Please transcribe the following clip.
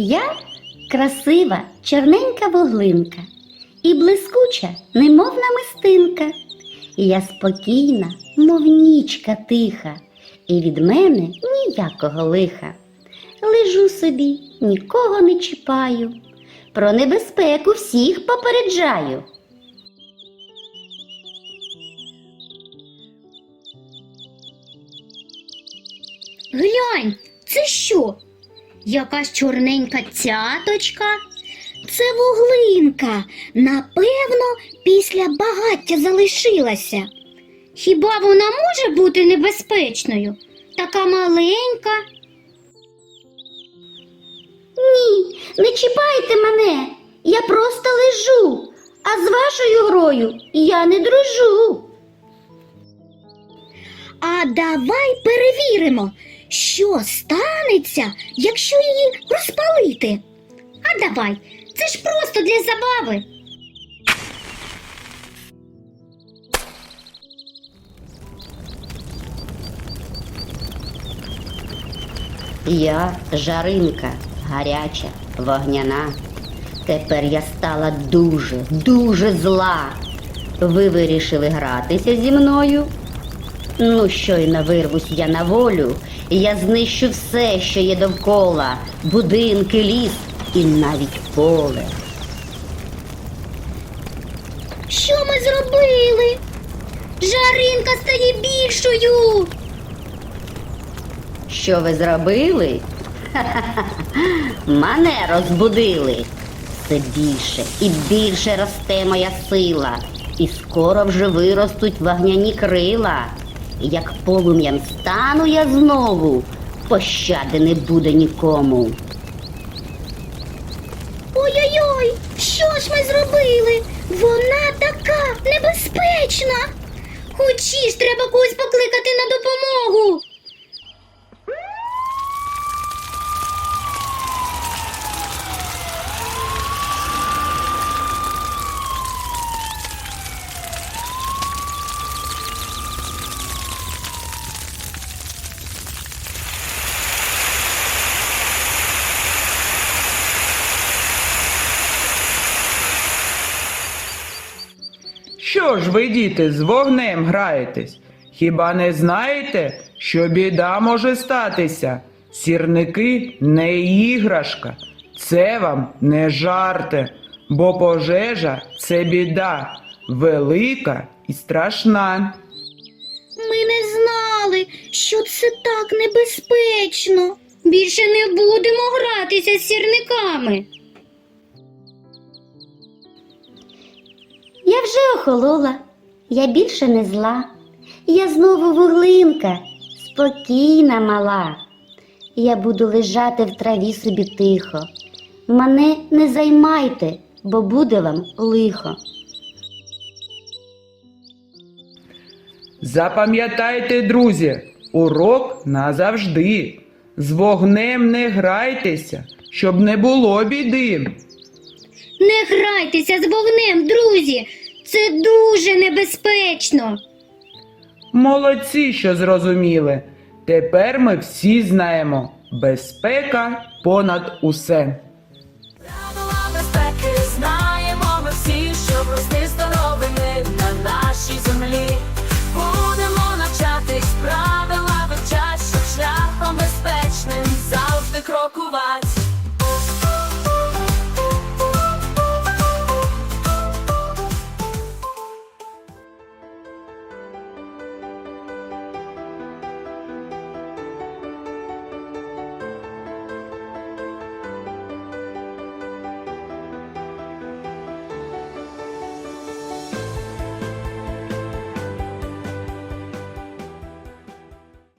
Я красива чорненька вуглинка і блискуча, немов намистинка. І я спокійна, мов нічка тиха, і від мене ніякого лиха. Лежу собі, нікого не чіпаю, про небезпеку всіх попереджаю. Глянь, це що? Якась чорненька цяточка? Це вуглинка. Напевно, після багаття залишилася. Хіба вона може бути небезпечною? Така маленька. Ні, не чіпайте мене, я просто лежу, а з вашою грою я не дружу. А давай перевіримо, що станеться, якщо її розпалити. А давай, це ж просто для забави. Я жаринка, гаряча, вогняна. Тепер я стала дуже, дуже зла. Ви вирішили гратися зі мною? Ну, щойно вирвусь я на волю, я знищу все, що є довкола, будинки, ліс і навіть поле. Що ми зробили? Жаринка стає більшою. Що ви зробили? Мене розбудили. Все більше і більше росте моя сила, і скоро вже виростуть вогняні крила. Як полум'ям стану я знову, пощади не буде нікому. Ой-ой-ой, що ж ми зробили? Вона така небезпечна. Хочі ж треба когось покликати на допомогу. Що ж ви, діти, з вогнем граєтесь? Хіба не знаєте, що біда може статися? Сірники не іграшка, це вам не жарти, бо пожежа це біда, велика і страшна. Ми не знали, що це так небезпечно. Більше не будемо гратися з сірниками. Охолола, я більше не зла. Я знову вуглинка, спокійна мала. Я буду лежати в траві собі тихо. Мене не займайте, бо буде вам лихо. Запам'ятайте, друзі, урок назавжди. З вогнем не грайтеся, щоб не було біди. Не грайтеся з вогнем, друзі. Це дуже небезпечно. Молодці, що зрозуміли. Тепер ми всі знаємо безпека понад усе. Правила безпеки знаємо ми всі, що прости здоровими на нашій землі. Будемо навчатись правила вивчать, щоб шляхом безпечним завжди крокувати.